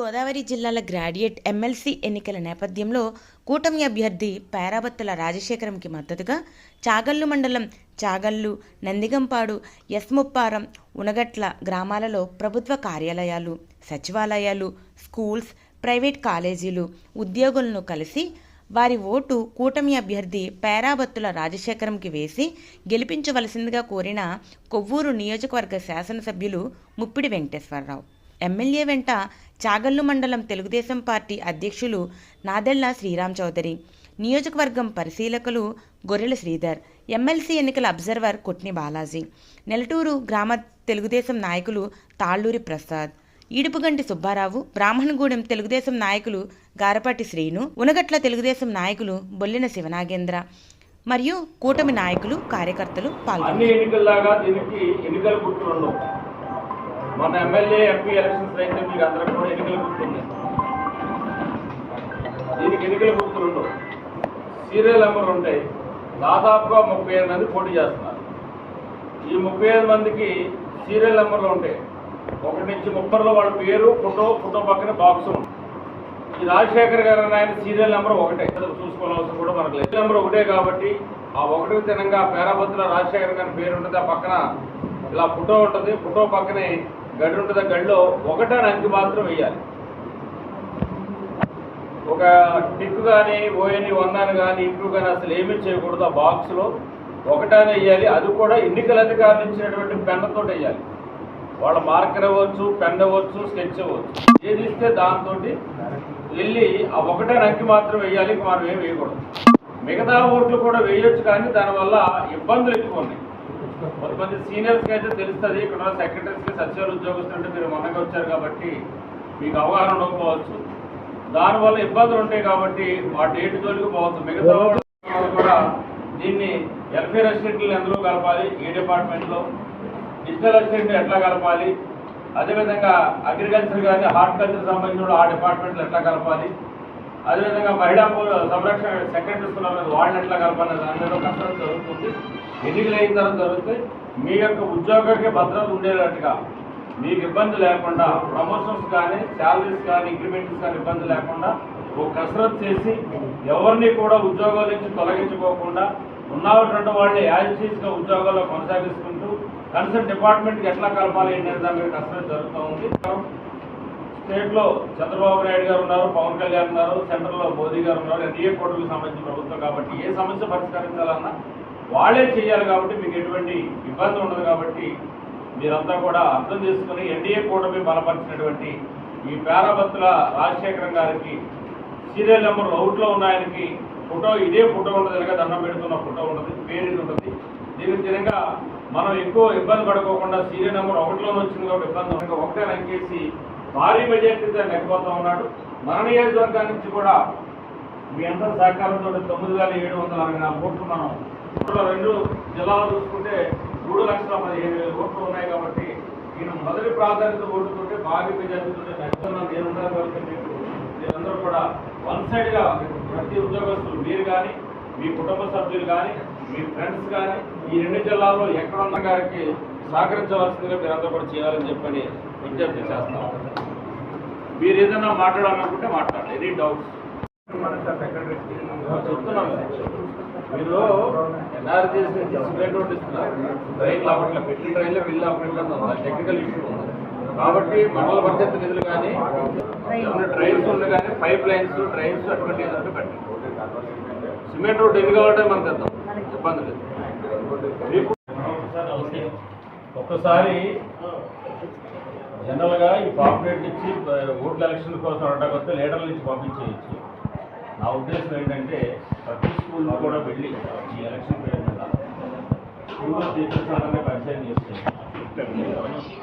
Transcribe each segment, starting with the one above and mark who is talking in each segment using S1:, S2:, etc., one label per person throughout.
S1: గోదావరి జిల్లాల graduate MLC ఎన్నికల నేపథ్యంలో కూటమి అభ్యర్థి పేరాబత్తుల రాజశేఖరంకి మద్దతుగా చాగల్లు మండలం చాగల్లు నందిగంపాడు ఎస్ముప్పారం ఉనగట్ల గ్రామాలలో ప్రభుత్వ కార్యాలయాలు సచివాలయాలు స్కూల్స్ ప్రైవేట్ కాలేజీలు ఉద్యోగులను కలిసి వారి ఓటు కూటమి అభ్యర్థి పేరాబత్తుల రాజశేఖరంకి వేసి గెలిపించవలసిందిగా కోరిన కొవ్వూరు నియోజకవర్గ శాసనసభ్యులు ముప్పిడి వెంకటేశ్వరరావు. ఎమ్మెల్యే వెంట చాగల్లు మండలం తెలుగుదేశం పార్టీ అధ్యక్షులు నాదెళ్ళ శ్రీరామ్ చౌదరి నియోజకవర్గం పరిశీలకులు గొర్రెల శ్రీధర్ ఎమ్మెల్సీ ఎన్నికల అబ్జర్వర్ కొట్ని బాలాజీ నెలటూరు గ్రామ తెలుగుదేశం నాయకులు తాళ్ళూరి ప్రసాద్ ఈడుపుగంటి సుబ్బారావు బ్రాహ్మణగూడెం తెలుగుదేశం నాయకులు గారపాటి శ్రీను ఉనగట్ల తెలుగుదేశం నాయకులు బొల్లిన శివనాగేంద్ర మరియు కూటమి నాయకులు కార్యకర్తలు పాల్గొన్నారు.
S2: మన ఎమ్మెల్యే ఎంపీ ఎలక్షన్స్ అయితే మీకు అందరం కూడా ఎన్నికల గుర్తు దీనికి ఎన్నికల గుర్తులు ఉండవు సీరియల్ నెంబర్లు ఉంటాయి. దాదాపుగా ముప్పై ఐదు మంది పోటీ చేస్తున్నారు. ఈ ముప్పై ఐదు మందికి సీరియల్ నెంబర్లు ఉంటాయి. ఒకటి నుంచి ముప్పైలో వాళ్ళ పేరు ఫోటో ఫోటో పక్కన బాక్స్ ఉంది ఈ రాజశేఖర్ గారు ఆయన సీరియల్ నెంబర్ ఒకటే. చూసుకోవాల్సిన కూడా మనకు లేదు. నెంబర్ ఒకటే కాబట్టి ఆ ఒకటి తినంగా పేరాబత్తుల రాజశేఖర్ గారి పేరు ఉంటుంది. ఆ పక్కన ఇలా ఫోటో ఉంటుంది. ఫోటో పక్కనే గడి ఉంటుంది ఆ గడిలో? ఒకటే అంకి మాత్రం వేయాలి. ఒక టిక్ కానీ ఓఎని వందాను కానీ ఇంటూ కానీ అసలు ఏమీ చేయకూడదు ఆ బాక్స్లో. ఒకటానే వేయాలి. అది కూడా ఎన్నికల అధికారులు ఇచ్చినటువంటి పెన్నుతో వేయాలి. వాళ్ళ మార్కర్ అవ్వచ్చు పెన్ అవ్వచ్చు స్కెచ్ అవ్వచ్చు. ఏది ఇస్తే దాంతో వెళ్ళి ఆ ఒకటే నక్కి మాత్రం వేయాలి. మనం ఏం వేయకూడదు. మిగతా ఓట్లు కూడా వేయొచ్చు కానీ దానివల్ల ఇబ్బందులు ఎక్కువ ఉన్నాయి. కొంతమంది సీనియర్స్కి అయితే తెలుస్తుంది. ఇక్కడ సెక్రటరీస్కి సచివాలయ ఉద్యోగస్తులు అంటే మీరు మొన్నగా వచ్చారు కాబట్టి మీకు అవగాహన ఉండకపోవచ్చు. దానివల్ల ఇబ్బందులు ఉంటాయి కాబట్టి ఆ డేట్ జోలికి పోవచ్చు. మిగతా కూడా దీన్ని వెల్ఫేర్ అసిస్టెంట్లు ఎందులో కలపాలి? ఏ డిపార్ట్మెంట్లో? డిజిటల్ అసిస్టెంట్ ఎట్లా కలపాలి? అదేవిధంగా అగ్రికల్చర్ కానీ హార్టికల్చర్ సంబంధించిన ఆ డిపార్ట్మెంట్లో ఎట్లా కలపాలి? అదేవిధంగా మహిళా పౌర సంరక్షణ సెకండరీ స్కూల్ మీద వాళ్ళని ఎట్లా కలపాలి దాని మీద కష్టం జరుగుతుంది. ఎన్నికలు అయిన తర్వాత జరుగుతుంది మీ యొక్క ఉద్యోగానికి భద్రత ఉండేటట్టుగా మీకు ఇబ్బంది లేకుండా ప్రమోషన్స్ కానీ శాలరీస్ కానీ ఇంక్రిమెంట్స్ కానీ ఇబ్బంది లేకుండా ఒక కసరత్ చేసి ఎవరిని కూడా ఉద్యోగాల నుంచి తొలగించుకోకుండా ఉన్నటువంటి వాళ్ళని యాజిటీస్గా ఉద్యోగాల్లో కొనసాగిస్తుంటూ కన్సర్న్ డిపార్ట్మెంట్కి ఎట్లా కలపాలి అనేది దాని మీద కసరత్ జరుగుతూ ఉంది. స్టేట్లో చంద్రబాబు నాయుడు గారు ఉన్నారు పవన్ కళ్యాణ్ ఉన్నారు సెంట్రల్లో మోదీ గారు ఉన్నారు ఎన్డీఏ కోర్టుకు సంబంధించిన ప్రభుత్వం కాబట్టి ఏ సమస్య పరిష్కరించాలన్నా వాళ్ళే చేయాలి కాబట్టి మీకు ఎటువంటి ఇబ్బంది ఉండదు కాబట్టి మీరంతా కూడా అర్థం చేసుకుని ఎన్డీఏ కూటమి బలపరిచినటువంటి ఈ పేరాభత్తుల రాజశేఖరం గారికి సీరియల్ నెంబర్ అవుట్లో ఉన్న ఆయనకి ఫోటో ఇదే ఫోటో ఉండదు కనుక దండం పెడుతున్న ఫోటో ఉండదు పేరు ఉంటుంది దీనికి తినగా మనం ఎక్కువ ఇబ్బంది పడుకోకుండా సీరియల్ నెంబర్ ఒకటిలోనే వచ్చింది కాబట్టి ఇబ్బంది ఒకటే రంకేసి భారీ మెజార్టీతో నెగ్గిపోతా ఉన్నాడు. మన నియోజకవర్గం నుంచి కూడా మీ అందరి సహకారంతో తొమ్మిది వేల ఏడు వందల అరవై నాలుగు కోట్లు మనం ఇప్పుడు రెండు జిల్లాలు చూసుకుంటే మూడు లక్షల పదిహేను వేల కోట్లు ఉన్నాయి కాబట్టి ఈయన మొదటి ప్రాధాన్యత ఓటుతుంటే భారీ మెజార్టీతో నెగ్గుతున్నాను నేను కాబట్టి మీకు మీరందరూ కూడా వన్ సైడ్గా ప్రతి ఉద్యోగస్తులు మీరు కానీ మీ కుటుంబ సభ్యులు కానీ మీ ఫ్రెండ్స్ కానీ ఈ రెండు జిల్లాల్లో ఎక్కడ ఉన్న గారికి సహకరించవలసిందిగా మీరందరూ కూడా చేయాలని చెప్పని విజ్ఞప్తి చేస్తాం. మీరు ఏదైనా మాట్లాడాలనుకుంటే మాట్లాడండి. ఎనీ డౌట్స్ చెప్తున్నాను మీరు ఎన్ఆర్జీఎస్ నుంచి సిగరెట్ నోట్ ఇస్తున్నారు. ట్రైన్లు అప్పట్లో పెట్టి ట్రైన్లో వెళ్ళి అప్పట్లో టెక్నికల్ ఇష్యూ ఉంది. కాబట్టి మండల పరిషత్ నిధులు కానీ ట్రైన్స్ ఉంది కానీ పైప్ లైన్స్ ట్రైన్స్ అటువంటి ఏదంటే పెట్టండి. సిమెంట్ రోడ్ ఎన్ని కావాలంటే మనం తెద్దాం. ఇబ్బంది లేదు. ఒక్కసారి జనరల్గా ఈ పాపులేట్ ఇచ్చి ఓట్ల ఎలక్షన్ కోసం అడగొస్తే లీడర్ల నుంచి పంపించేయచ్చు. నా ఉద్దేశం ఏంటంటే ప్రతి స్కూల్ కూడా వెళ్ళి ఈ ఎలక్షన్ పేరు మీద స్కూల్లో టీచర్స్ అందరినీ పరిచయం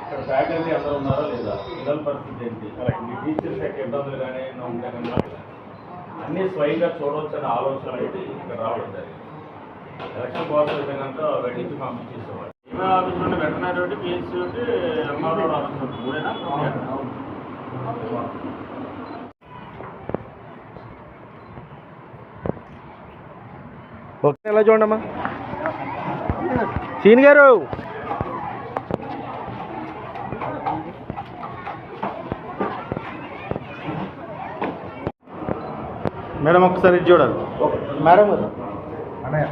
S2: ఇక్కడ ఫ్యాకల్టీ అందరూ ఉన్నారా లేదా? పిల్లల పరిస్థితి ఏంటి? మీ టీచర్స్ యొక్క ఇబ్బందులు కానీ అన్నీ స్వయంగా చూడవచ్చనే ఆలోచన అయితే ఇక్కడ రావడం జరిగింది. ఎలక్షన్ కోసం అయితే కనుక వెళ్ళించి పంపించేసేవాడు ఏమైనా ఆఫీస్ నుండి వెటనరీ ఒకటి పిహెచ్సి ఒకటి ఎంఆర్ఓ ఆఫీస్ ఒకటి మూడేనా?
S3: ఓకే ఎలా చూడమ్మా సీన్ గారు!
S2: మేడం ఒకసారి ఇది చూడాలి.
S4: మేడం
S2: అన్నయ్య.